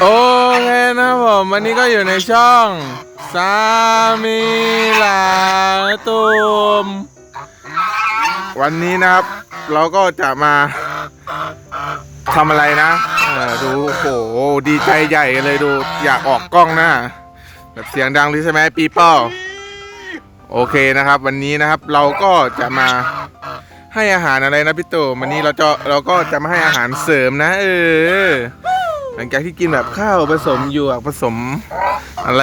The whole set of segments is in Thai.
โอเคนะผมวันนี้ก็อยู่ในช่องสามีหลาตูมวันนี้นะครับ เราก็จะมาทำอะไรนะดูโหดีใจใหญ่เลยดูอยากออกกล้องนะแบบเสียงดังเลยใช่ไหมปีเป้าโอเคนะครับ วันนี้นะครับเราก็จะมาให้อาหารอะไรนะพี่ตูมวันนี้เราจะเราก็จะมาให้อาหารเสริมนะ เออ หลังจากที่กินแบบข้าวผสมหยวกผสมอะไร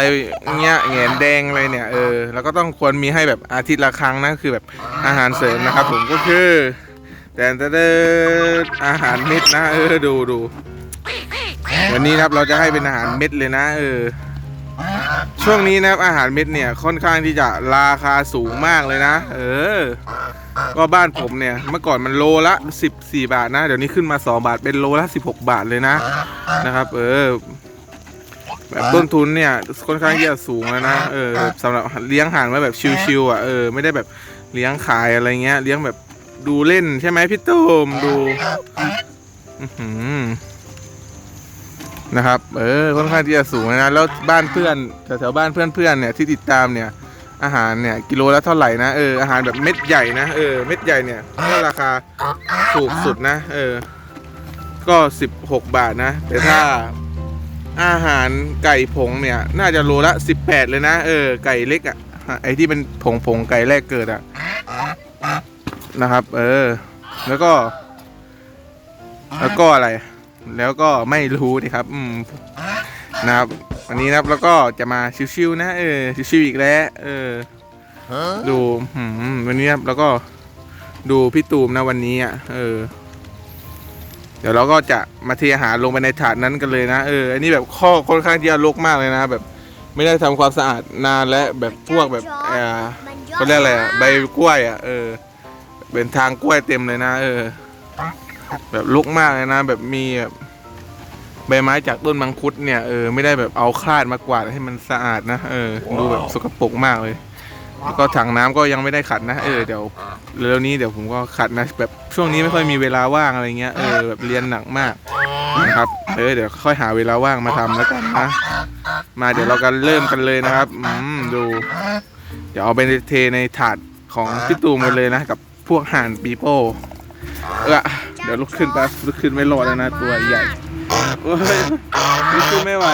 เงี้ยแหงนแดงอะไรเนี่ยเออแล้วก็ต้องควรมีให้แบบอาทิตย์ละครั้งนะคือแบบอาหารเสริมนะครับ ผมก็คือแต่แต่แต่อาหารเม็ดนะเออดูดูวันนี้ครับเราจะให้เป็นอาหารเม็ดเลยนะเออ ช่วงนี้นะครับอาหารเม็ดเนี่ยค่อนข้างที่จะราคาสูงมากเลยนะ เออ ก็บ้านผมเนี่ยเมื่อก่อนมันโลละ 14 บาทนะ เดี๋ยวนี้ขึ้นมา 2 บาทเป็นโลละ 16 บาทเลยนะนะครับ เออ แบบต้นทุนเนี่ยค่อนข้างที่จะสูงแล้วนะเออสำหรับเลี้ยงห่านไว้แบบชิวๆอะเออไม่ได้แบบเลี้ยงขายอะไรเงี้ย เลี้ยงแบบดูเล่นใช่ไหมพี่โต้มดู อื้อหือ นะครับ เออค่อนข้างที่จะสูงนะแล้วบ้านเพื่อนแถวๆบ้านเพื่อนๆเนี่ยที่ติดตามเนี่ยอาหารเนี่ยกิโลละเท่าไหร่นะเอออาหารแบบเม็ดใหญ่นะเออเม็ดใหญ่เนี่ยก็ราคาถูกสุดนะเออก็16บาทนะ แต่ถ้าอาหารไก่ผงเนี่ย น่าจะโลละ18เลยนะเออไก่เล็กอะ่ะไอที่เป็นผงผงๆไก่แรกเกิดอะนะครับ เออ แล้วก็ แล้วก็อะไร แล้วก็ไม่รู้ดิครับ อืมนะครับวันนี้นะครับแล้วก็จะมาชิวๆนะเออชิวๆอีกแล้ว เออดูหืมวันนี้ครับแล้วก็ดูพี่ตูมนะวันนี้อะเออ เดี๋ยวเราก็จะมาเทอาหารลงไปในถาดนั้นกันเลยนะเอออันนี้แบบข้อค่อนข้างที่จะรกมากเลยนะแบบ ไม่ได้ทำความสะอาดนานและแบบพวกแบบเออเขาเรียกอะไรอะใบกล้วยอะเออเป็นทางกล้วยเต็มเลยนะ เออ แบบรกมากเลยนะ แบบมีแบบใบไม้จากต้นมังคุดเนี่ยเออไม่ได้แบบเอาคลาดมากวาดให้มันสะอาดนะเออดูแบบสกปรกมากเลยแล้วก็ถังน้ำก็ยังไม่ได้ขัดนะเออเดี๋ยวเร็วๆนี้เดี๋ยวผมก็ขัดนะ แบบช่วงนี้ไม่ค่อยมีเวลาว่างอะไรเงี้ยเออแบบเรียนหนักมากนะครับเออเดี๋ยวค่อยหาเวลาว่างมาทำแล้วกันนะมาเดี๋ยวเรากันเริ่มกันเลยนะครับอืมดู เดี๋ยวเอาไปเทในถาดของพี่ตูมกันเลยนะ กับพวกห่านปีโป้ เออเดี๋ยวลุกขึ้นไปบลุกขึ้นไม่รอดแล้วนะตัวใหญ่โอ้ยพี่ตูไม่ไหว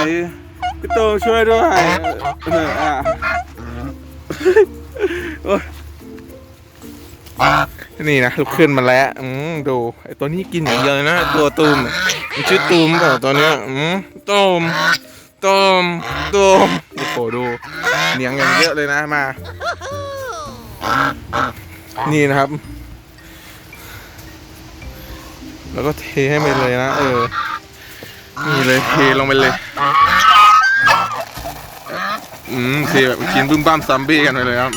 พี่ตูช่วยด้วยเอออะโอ้ยนี่นะลุกขึ้นมาแล้วอืมดูไอตัวนี้กินอย่างเดียวเลยนะตัวตูมมันชื่อตูมเปล่าตัวเนี้ยอืมตูมตูมตูมโอ้โหดูเนียงอย่างเยอะเลยนะมา นี่นะครับ แล้วก็เทให้ไปเลยนะ เออ นี่เลยเทลงไปเลย อืมเทแบบกินบึ้มบ้ามซัมบี้กันไปเลยครับ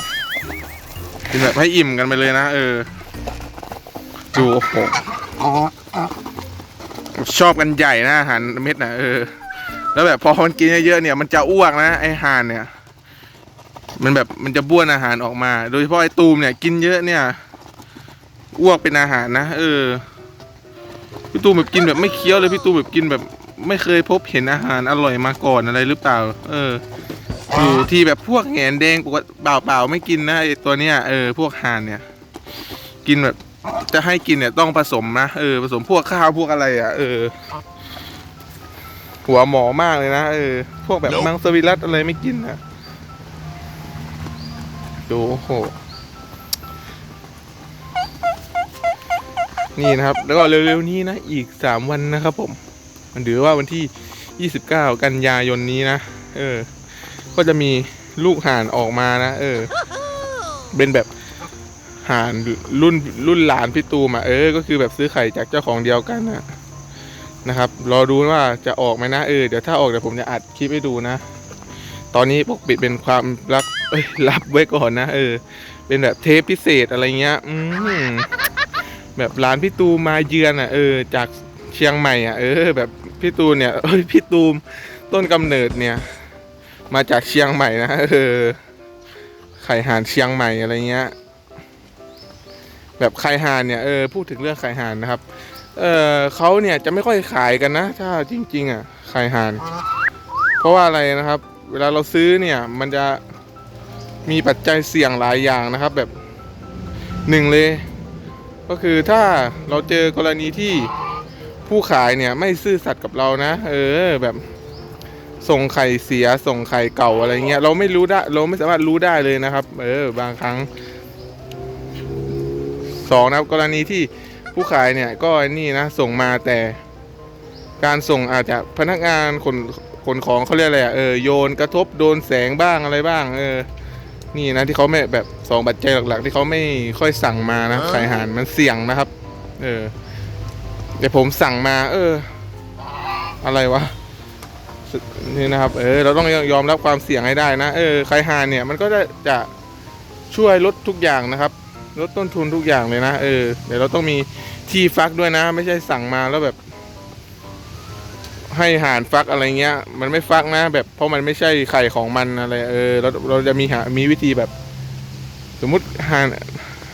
กินแบบให้อิ่มกันไปเลยนะ เออ ดูโอ้โหชอบกันใหญ่นะอาหารเม็ดนะเออ แล้วแบบพอมันกินเยอะๆเนี่ย มันจะอ้วกนะไอห่านเนี่ย มันแบบมันจะบ้วนอาหารออกมา โดยเฉพาะไอตูมเนี่ย กินเยอะเนี่ยอ้วกเป็นอาหารนะ เออ พี่ตูมแบบกินแบบไม่เคี้ยวเลยพี่ตูมแบบกินแบบไม่เคยพบเห็นอาหารอร่อยมาก่อนอะไรหรือเปล่า เอออยู่ที่แบบพวกแหนแดงปกติเปล่าเปล่าๆไม่กินนะไอตัวเนี้ยเออพวกห่านเนี่ย กินแบบจะให้กินเนี่ยต้องผสมนะเออผสมพวกข้าวพวกอะไรอะเออ หัวหมอมากเลยนะเออพวกแบบมังสวิรัตอะไรไม่กินนะดูโอ้โห นี่นะครับ แล้วก็เร็วๆนี้นะ อีก3วันนะครับผม มันถือว่าวันที่29กันยายนนี้นะ เออ ก็จะมีลูกห่านออกมานะ เออ เป็นแบบห่านรุ่นรุ่นหลานพี่ตูมอะเออ ก็คือแบบซื้อไข่จากเจ้าของเดียวกันนะนะครับ รอดูว่าจะออกไหมนะ เออ เดี๋ยวถ้าออกเดี๋ยวผมจะอัดคลิปให้ดูนะ ตอนนี้ปกปิดเป็นความลับเอ้ยลับไว้ก่อนนะ เออ เป็นแบบเทปพิเศษอะไรเงี้ย อืม แบบร้านพี่ตูมาเยือนอะเออจากเชียงใหม่อะเออ แบบพี่ตูเนี่ยเอ้ยพี่ตูมต้นกำเนิดเนี่ย มาจากเชียงใหม่นะเออไข่หานเชียงใหม่อะไรเงี้ยแแบบไข่ห่านเนี่ยเออพูดถึงเรื่องไข่ห่านนะครับ เออเขาเนี่ยจะไม่ค่อยขายกันนะ ถ้าจริง ๆ อะไข่ห่าน เพราะว่าอะไรนะครับ เวลาเราซื้อเนี่ย มันจะมีปัจจัยเสี่ยงหลายอย่างนะครับ แบบหนึ่งเลย ก็คือถ้าเราเจอกรณีที่ผู้ขายเนี่ยไม่ซื่อสัตย์กับเรานะ เออแบบส่งไข่เสียส่งไข่เก่าอะไรเงี้ยเราไม่รู้ได้เราไม่สามารถรู้ได้เลยนะครับ เออบางครั้งสองนะครับกรณีที่ผู้ขายเนี่ยก็นี่นะส่งมาแต่การส่งอาจจะพนักงานขนขนของเขาเรียกอะไรอะเออโยนกระทบโดนแสงบ้างอะไรบ้าง เออ นี่นะที่เขาไม่แบบสองปัจจัยหลัก ๆ ที่เขาไม่ค่อยสั่งมานะไข่ห่านมันเสี่ยงนะครับ เออแต่ผมสั่งมา เออ อะไรวะสึนี่นะครับ เออ เราต้องยอมรับความเสี่ยงให้ได้นะ เออไข่ห่านเนี่ยมันก็จะจะช่วยลดทุกอย่างนะครับ ลดต้นทุนทุกอย่างเลยนะ เออ เดี๋ยวเราต้องมีที่ฟักด้วยนะ ไม่ใช่สั่งมาแล้วแบบ ให้ห่านฟักอะไรเงี้ย มันไม่ฟักนะแบบเพราะมันไม่ใช่ไข่ของมันอะไร เออเราเราจะมีหามีวิธีแบบ สมมุติห่าน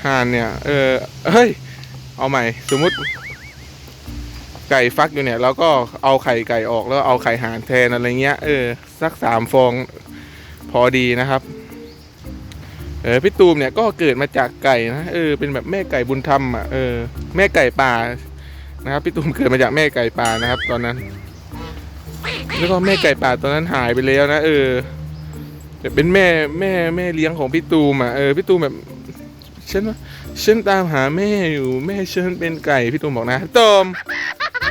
ห่านเนี่ย เออเฮ้ย เอาใหม่ สมมุติ ไก่ฟักอยู่เนี่ยเราก็เอาไข่ไก่ออกแล้วเอาไข่ห่านแทนอะไรเงี้ยเออสักสามฟองพอดีนะครับ เออพี่ตูมเนี่ยก็เกิดมาจากไก่นะเออเป็นแบบแม่ไก่บุญธรรมอะเออแม่ไก่ป่านะครับพี่ตูมเกิดมาจากแม่ไก่ป่านะครับ ตอนนั้น แล้วก็แม่ไก่ป่าตอนนั้นหายไปแล้วนะเออแต่เป็นแม่แม่แม่เลี้ยงของพี่ตูมอะเออพี่ตูมแบบฉันว่าฉันตามหาแม่อยู่แม่ฉันเป็นไก่พี่ตูมบอกนะตูม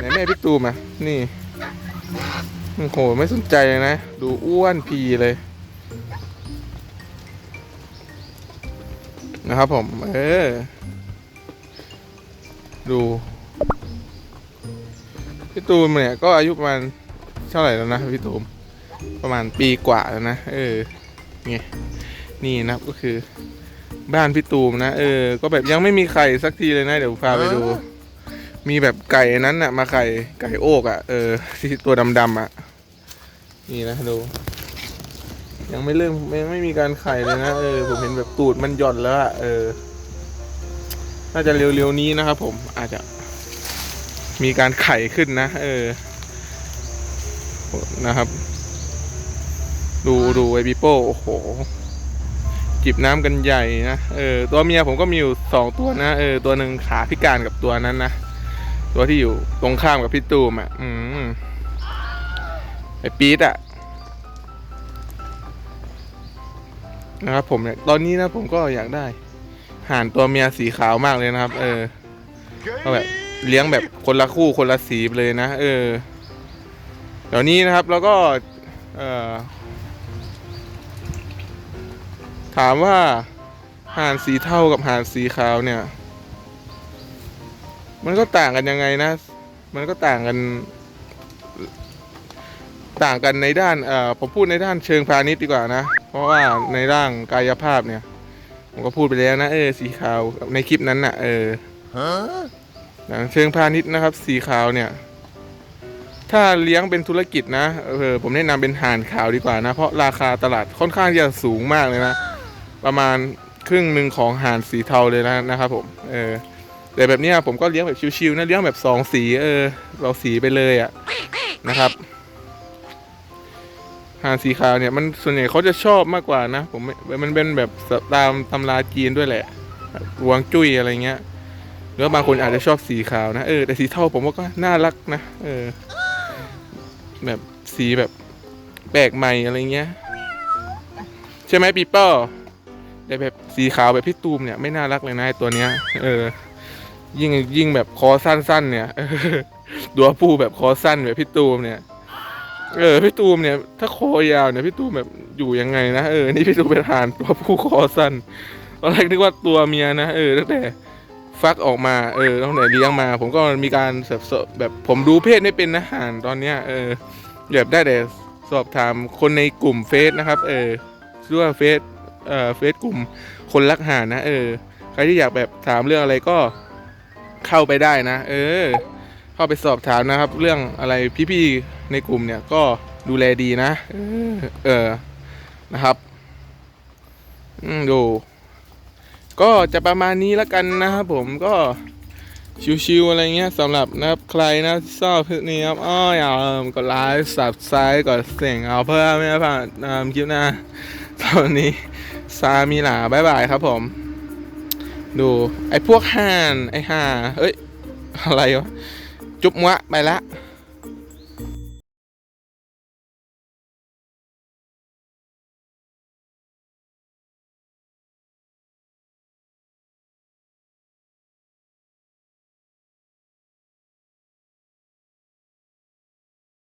ไหนแม่พี่ตูมอะนี่โอ้โหไม่สนใจเลยนะ ดูอ้วนพีเลยนะครับผมเออดูพี่ตูมเนี่ยก็อายุประมาณ เท่าไหร่แล้วนะพี่ตูมประมาณปีกว่าแล้วนะ เออไงนี่นะครับก็คือ บ้านพี่ตูมนะเออ ก็แบบยังไม่มีไข่สักทีเลยนะ เดี๋ยวพาไปดู มีแบบไก่นั้นน่ะ มาไข่ไก่โอกอะ่ะเออที่ตัวดำๆอะ่ะ นี่นะดู ยังไม่เริ่มยังไม่มีการไข่เลยนะเออผมเห็นแบบตูดมันหย่อนแล้วอะเออ น่าจะเร็วๆนี้นะครับผมอาจจะมีการไข่ขึ้นนะ เออ นะครับ ดูดูไอปิโป้โอ้โห จิบน้ำกันใหญ่นะเออตัวเมียผมก็มีอยู่สองตัวนะเออตัวหนึ่งขาพิการกับตัวนั้นนะตัวที่อยู่ตรงข้ามกับพี่ตูมอะ อืมไอปี๊ดอะนะครับผมเนี่ยตอนนี้นะผมก็อยากได้ห่านตัวเมียสีขาวมากเลยนะครับ เออก็แบบเลี้ยงแบบคนละคู่คนละสีเลยนะ เออ เดี๋ยวนี้นะครับแล้วก็เอ่อถามว่าห่านสีเทากับห่านสีขาวเนี่ย มันก็ต่างกันยังไงนะ มันก็ต่างกัน ต่างกันในด้านเอ่อผมพูดในด้านเชิงพาณิชย์ดีกว่านะ เพราะว่าในด้านกายภาพเนี่ย ผมก็พูดไปแล้วนะเออสีขาวในคลิปนั้นน่ะ เอออย่างเชิงพาณิชย์นะครับ สีขาวเนี่ย ถ้าเลี้ยงเป็นธุรกิจนะเออผมแนะนำเป็นห่านขาวดีกว่านะ เพราะราคาตลาดค่อนข้างจะสูงมากเลยนะ ประมาณครึ่งหนึ่งของห่านสีเทาเลยนะนะครับผมเออแต่แบบนี้ผมก็เลี้ยงแบบชิวๆนะเลี้ยงแบบสองสีเออเราสีไปเลยอะ่ะนะครับห่านสีขาวเนี่ยมันส่วนใหญ่เขาจะชอบมากกว่านะ ผมมันเป็นแบบตามตำราจีนด้วยแหละหวงจุ้ยอะไรเงี้ยหรือว่าบางคนอาจจะชอบสีขาวนะเออแต่สีเทาผมว่าก็น่ารักนะเออ แบบสีแบบแปลกใหม่อะไรเงี้ย ใช่ไหมปีเปอร์แต่แบบสีขาวแบบพี่ตูมเนี่ยไม่น่ารักเลยนะไอตัวเนี้ย เออ ยิ่งยิ่งแบบคอสั้นๆ เนี่ยตัวผู้แบบคอสั้นแบบพี่ตูมเนี่ยเออพี่ตูมเนี่ย ถ้าคอยาวเนี่ยพี่ตูมแบบอยู่ยังไงนะเออนี่พี่ตูมเป็นทหารตัวผู้คอสั้นตอนแรกนึกว่าตัวเมียนะเออตั้งแต่ ฟักออกมาเออตั้งแต่เลี้ยงมา ผมก็มีการแบบสอบแบบผมดูเพศไม่เป็นนะห่านตอนเนี้ยเออแบบได้แต่สอบถามคนในกลุ่มเฟซนะครับเออชื่อว่าเฟซเอ่อเฟซกลุ่มคนรักห่านนะเออใครที่อยากแบบถามเรื่องอะไรก็เข้าไปได้นะ เออ เข้าไปสอบถามนะครับ เรื่องอะไรพี่ๆในกลุ่มเนี่ยก็ดูแลดีนะ เออเออนะครับ อืมดู ก็จะประมาณนี้แล้วกันนะครับผมก็ชิวๆอะไรเงี้ยสำหรับนะครับใครนะที่ชอบคลิปนี้ครับอ้ออย่าลืมกดไลค์สับไครต์กดเสียงเอาเพื่อไม่ให้พลาดคลิปหน้าตอนนี้ซามีหลาบายบายครับผม ดูไอ้พวกห่านไอ้ห่าเอ้ย อะไรวะ จุ๊บมะไปละ